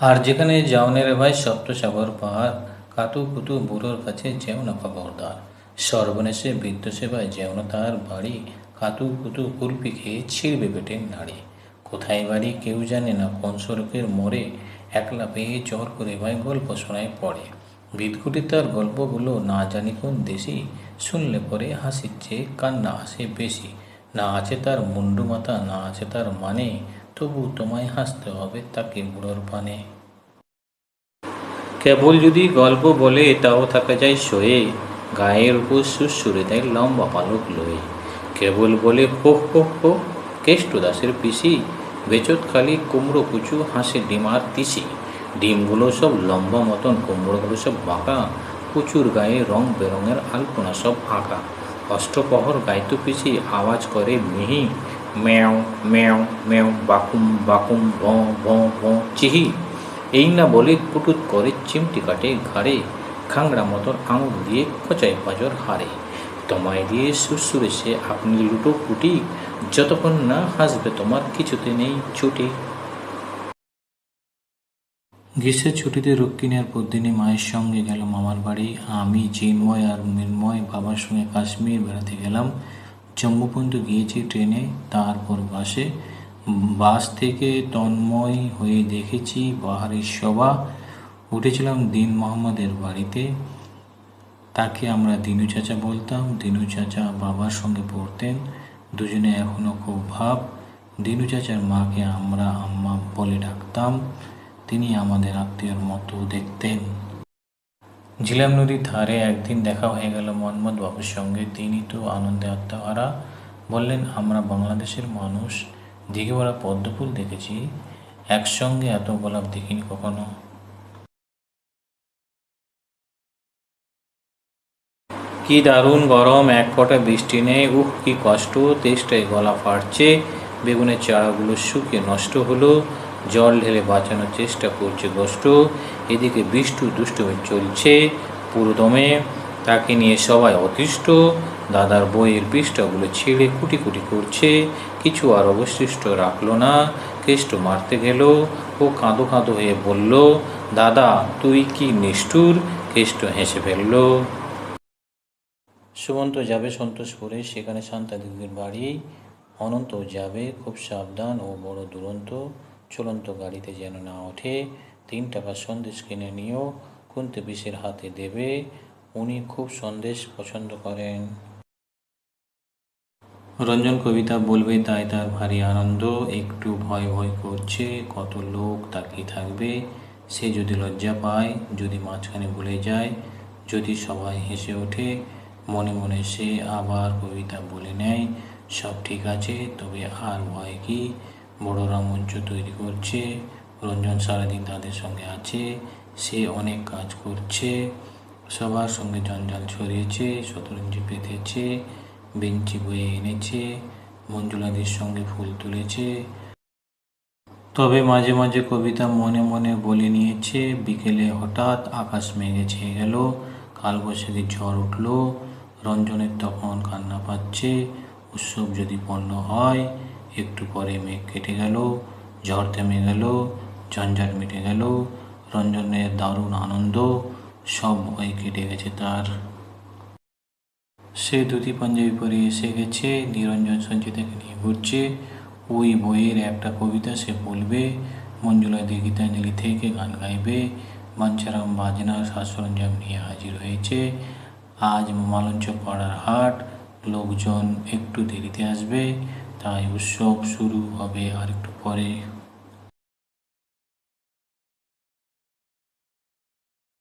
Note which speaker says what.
Speaker 1: আর যেখানে যাওনের ভাই সপ্তসাগর পাহাড়। কাতু কুতু বুড়োর কাছে যেও না খবরদার। সর্বনেশে বৃদ্ধ সেবায় যেও না তার বাড়ি। কাতু কুতু কুলপি খেয়ে ছিঁড়বে পেটের নাড়ি। কোথায় বাড়ি কেউ জানে না কোন সড়কের মোড়ে। একলা পেয়ে চর করে ভাই গল্প শোনায় পড়ে। বিদকুটি তার গল্পগুলো না জানি কোন দেশি। শুনলে পরে হাসির চেয়ে কান্না আসে বেশি। না আছে তার মুন্ডু মাথা, না আছে তার মানে। তবু তোমায় হাসতে হবে তাকে বুড়োর পানে কেবল যদি গল্প বলে, তাও থাকা যায় শোয়ে গায়ের উপর সুসুরে দেয় লম্বা পালক লয়ে। কেবল বলে হো হো হো কেষ্ট দাসের পিসি, বেচত খালি কুমড়ো কুচু, হাসে ডিম আর তিসি। ডিমগুলো সব লম্বা মতন, কুমড়োগুলো সব বাঁকা, কুচুর গায়ে রং বেরঙের আলপনা সব আঁকা। অষ্টপহর গাইতো পিসি আওয়াজ করে, মিহি ম্যাও ম্যাও ম্যাও বাকুম বাকুম ভ ভ ভ চিহি। এই না বলে কুটুত করে চিমটি কাটে ঘাড়ে, খাংড়া মতন আঙুল দিয়ে খোঁচায় পাজর হারে তোমায় দিয়ে সুরসুরে সে আপনি লুটো কুটি, যতক্ষণ না হাসবে তোমার কিছুতে নেই ছুটি। গ্রীষ্মের ছুটিতে রক্ষিণী আর পদ্মিনী মায়ের সঙ্গে গেল মামার বাড়ি। আমি চিন্ময় আর মৃন্ময় বাবার সঙ্গে কাশ্মীর বেড়াতে গেলাম। জম্মু পর্যন্ত গিয়েছি ট্রেনে, তারপর বাসে। বাস থেকে তন্ময় হয়ে দেখেছি বাহারের সভা উঠেছিলাম দিন মোহাম্মদের বাড়িতে। তাকে আমরা দিনু চাচা বলতাম। দিনু চাচা বাবার সঙ্গে পড়তেন। দুজনে এখনও খুব ভাব। দিনু চাচার মাকে আমরা আম্মা বলে ডাকতাম। তিনি আমাদের আত্মীয়র মতো দেখতেন। ঝিলাম নদীর ধারে একদিন দেখা হয়ে গেল মোহাম্মদ বাবুর সঙ্গে। তিনি তো আনন্দে আত্মহারা বললেন, আমরা বাংলাদেশের মানুষ দিকে ভরা পদ্মফুল দেখেছি, একসঙ্গে এত গোলাপ দেখিনি কখনো। কি দারুণ গরম, এক ফোঁটা বৃষ্টি নেই, উহ, কি কষ্ট, তেষ্টায় গলা ফাটছে, বেগুনের চারাগুলো শুকিয়ে নষ্ট হলো জল ঢেলে বাঁচানোর চেষ্টা করছে গোষ্ঠ। এদিকে বৃষ্টি দুষ্টুমি চলছে পুরোদমে। তাকে নিয়ে সবাই অতিষ্ঠ। দাদার বইয়ের পৃষ্ঠাগুলো ছিঁড়ে কুটি কুটি করছে। কিছু আর অবশিষ্ট রাখল না। কেষ্ট মারতে গেল ও কাঁদো কাঁদো হয়ে বলল, দাদা, তুই কি নিষ্ঠুর? কেষ্ট হেসে ফেলল। সুমন্ত যাবে সন্তোষপুরে, সেখানে শান্তা দিদির বাড়ি। অনন্ত যাবে, খুব সাবধান ও বড় দুরন্ত। চলন্ত গাড়িতে যেন না ওঠে তিন টাকার সন্দেশ কিনে নিয়েও কুন্তে পিসের হাতে দেবে, উনি খুব সন্দেশ পছন্দ করেন। রঞ্জন কবিতা বলবে, তাই তার ভারী আনন্দ, একটু ভয় ভয় করছে, কত লোক তাকিয়ে থাকবে, সে যদি লজ্জা পায়, যদি মাঝখানে ভুলে যায়, যদি সবাই হেসে ওঠে, মনে মনে সে আবার কবিতা বলে নেয়, সব ঠিক আছে, তবে আর ভয় কি? বড়রা মঞ্চ তৈরি করছে, রঞ্জন সারাদিন তাদের সঙ্গে আছে, সে অনেক কাজ করছে, সবার সঙ্গে জঞ্জাল ছড়িয়েছে, শতরঞ্জি পেতেছে, বেঞ্চি বয়ে এনেছে, মঞ্জুলাদির সঙ্গে ফুল তুলেছে। তবে মাঝে মাঝে কবিতা মনে মনে বলে নিয়েছে, বিকেলে হঠাৎ আকাশ মেঘে ছেয়ে গেল কালবৈশাখী ঝড় উঠল, রঞ্জনের তখন কান্না পাচ্ছে, উৎসব যদি পণ্য হয় একটু পরে মেঘ কেটে গেল, ঝড় থেমে গেল, ঝঞ্ঝাট মিটে গেল, রঞ্জনের দারুণ আনন্দ সব ভয় কেটে গেছে তার। সে ধুতি পাঞ্জাবি পরে এসে গেছে, নিরঞ্জন সঞ্চিতাকে নিয়ে ঘুরছে। ওই বইয়ের একটা কবিতা সে বলবে, মঞ্জুলা দি গীতাঞ্জলি থেকে গান গাইবে, বাঞ্ছারাম বাজনা সাজ সরঞ্জাম নিয়ে হাজির হয়েছে। আজ মালঞ্চ পাড়ার হাট, লোকজন একটু দেরিতে আসবে তাই উৎসব শুরু হবে আরেকটু পরে।